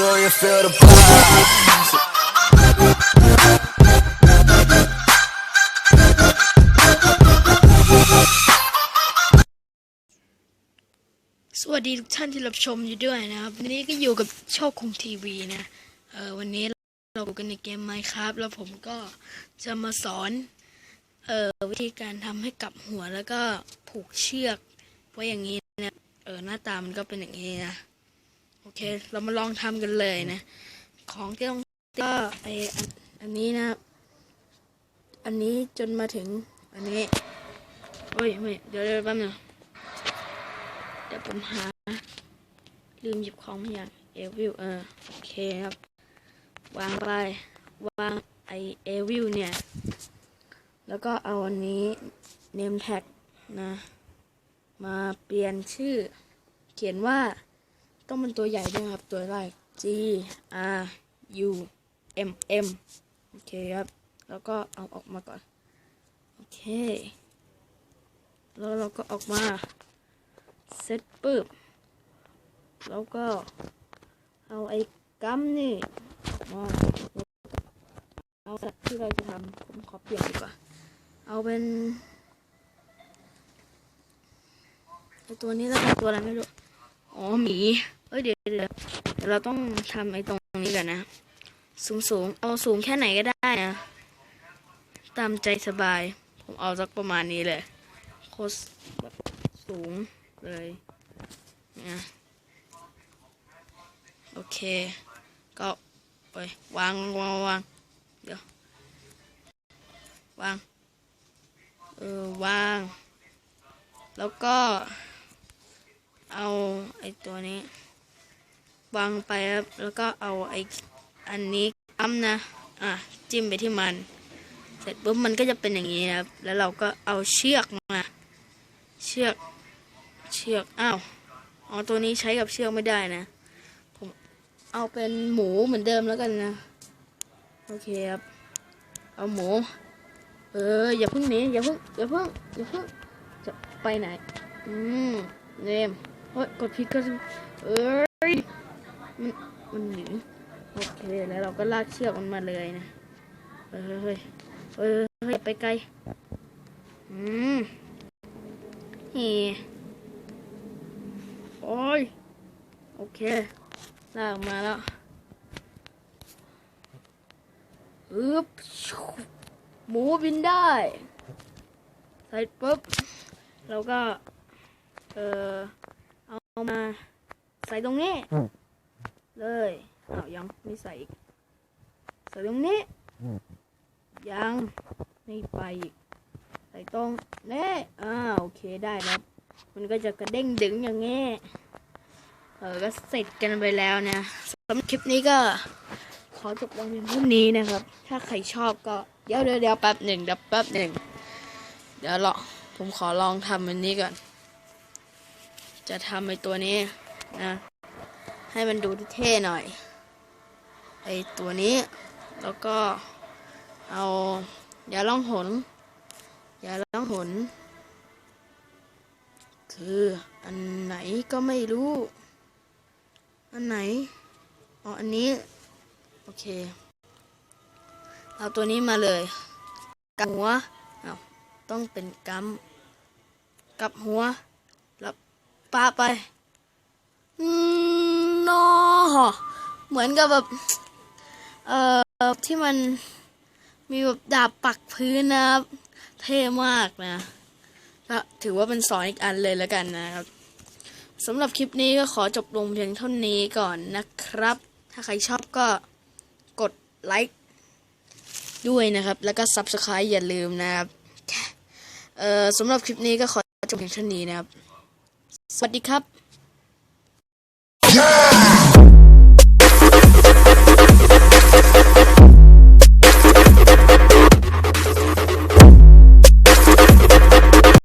Do you feel the vibes? สวัสดีทุกท่านที่รับชมอยู่ด้วยนะครับ วันนี้ก็อยู่กับโชคคงทีวีนะ เออวันนี้เราอยู่กันในเกม Minecraft แล้วผมก็จะมาสอน เออวิธีการทำให้กลับหัวแล้วก็ผูกเชือกไว้อย่างนี้นะ เออหน้าตามันก็เป็นอย่างนี้นะ อเค เรามาลองทำกันเลยนะ ของที่ต้องก็ไออันนี้นะ อันนี้จนมาถึง อันนี้โอ้ยไม่เดี๋ยวเดี๋ยวแป๊บนึงเดี๋ยวผมหา ลืมหยิบของมาอย่างเอวิลเออโอเคครับ วางไปวางไอเอวิลเนี่ย แล้วก็เอาอันนี้ name tag นะ มาเปลี่ยนชื่อ เขียนว่า ต้องเป็นตัวใหญ่ด้วยครับ ตัวแรก G R U M M โอเคครับ แล้วก็เอาออกมาก่อน โอเค แล้วเราก็ออกมาเสร็จปุ๊บ แล้วก็เอาไอ้กัมนี่ออกมาเอาสัตว์ที่เราจะทำผมขอเปลี่ยนดีกว่า เอาเป็นไอตัวนี้แล้วกันตัวอะไรไม่รู้ อ๋อหมี เอ้ยเดี๋ยวเดี๋ยวเราต้องทำไอ้ตรงนี้กันนะ สูงสูงเอาสูงแค่ไหนก็ได้นะ ตามใจสบาย ผมเอาสักประมาณนี้เลยโคตรสูงเลยนะโอเค ก็ไปวางวางวางเดี๋ยววางเออวาง แล้วก็เอาไอ้ตัวนี้ วางไปครับแล้วก็เอาไอ้อันนี้อ้ำนะอะจิ้มไปที่มัน เสร็จปุ๊บมันก็จะเป็นอย่างนี้นะครับ แล้วเราก็เอาเชือกมา เชือกเชือกอ้าวอ๋อตัวนี้ใช้กับเชือกไม่ได้นะผมเอาเป็นหมูเหมือนเดิมแล้วกันนะโอเคครับเอาหมู เอออย่าเพิ่งหนีอย่าเพิ่งอย่าเพิ่งอย่าเพิ่งจะไปไหนอืมเนมเฮ้ยกดผิดก็เอ้ย มันมันหนีโอเคแล้วเราก็ลากเชือกมันมาเลยนะเฮ้ยเฮ้ยเฮ้ยไปไกลอืมเฮ้โอ้ยโอเคลากออกมาแล้วอึบหมูบินได้ใส่ปุ๊บเราก็ เออเอามาใส่ตรงนี้ เลยอ้าวยังไม่ใส่อีกใส่ตรงนี้ ยังไม่ไปอีกใส่ตรงนี้อ่าโอเคได้แล้ว มันก็จะกระเด้งดึงอย่างงี้เออก็เสร็จกันไปแล้วนะสำหรับคลิปนี้ก็ขอจบลงเพียงเท่านี้นะครับ ถ้าใครชอบก็เดี๋ยวเดี๋ยวเดี๋ยวแป๊บหนึ่งเดี๋ยวแป๊บหนึ่งเดี๋ยวรอผมขอลองทำอันนี้ก่อน จะทำไอตัวนี้นะ ให้มันดูเท่หน่อย ไอตัวนี้ แล้วก็เอายาล่องหนยาล่องหน คืออันไหนก็ไม่รู้ อันไหนอ๋ออันนี้ โอเค เอาตัวนี้มาเลยกับหัวเอาต้องเป็นกัมกับหัว แล้วปาไป อืม นอ เหมือนกับแบบ เอ่อ ที่มันมีแบบดาบปักพื้นนะครับ เท่มากนะก็ถือว่าเป็นสอนอีกอันเลยแล้วกันนะครับสำหรับคลิปนี้ก็ขอจบลงเพียงเท่านี้ก่อนนะครับ ถ้าใครชอบก็กดไลค์ด้วยนะครับ แล้วก็ Subscribe อย่าลืมนะครับ เอ่อสำหรับคลิปนี้ก็ขอจบเพียงเท่านี้นะครับ สวัสดีครับ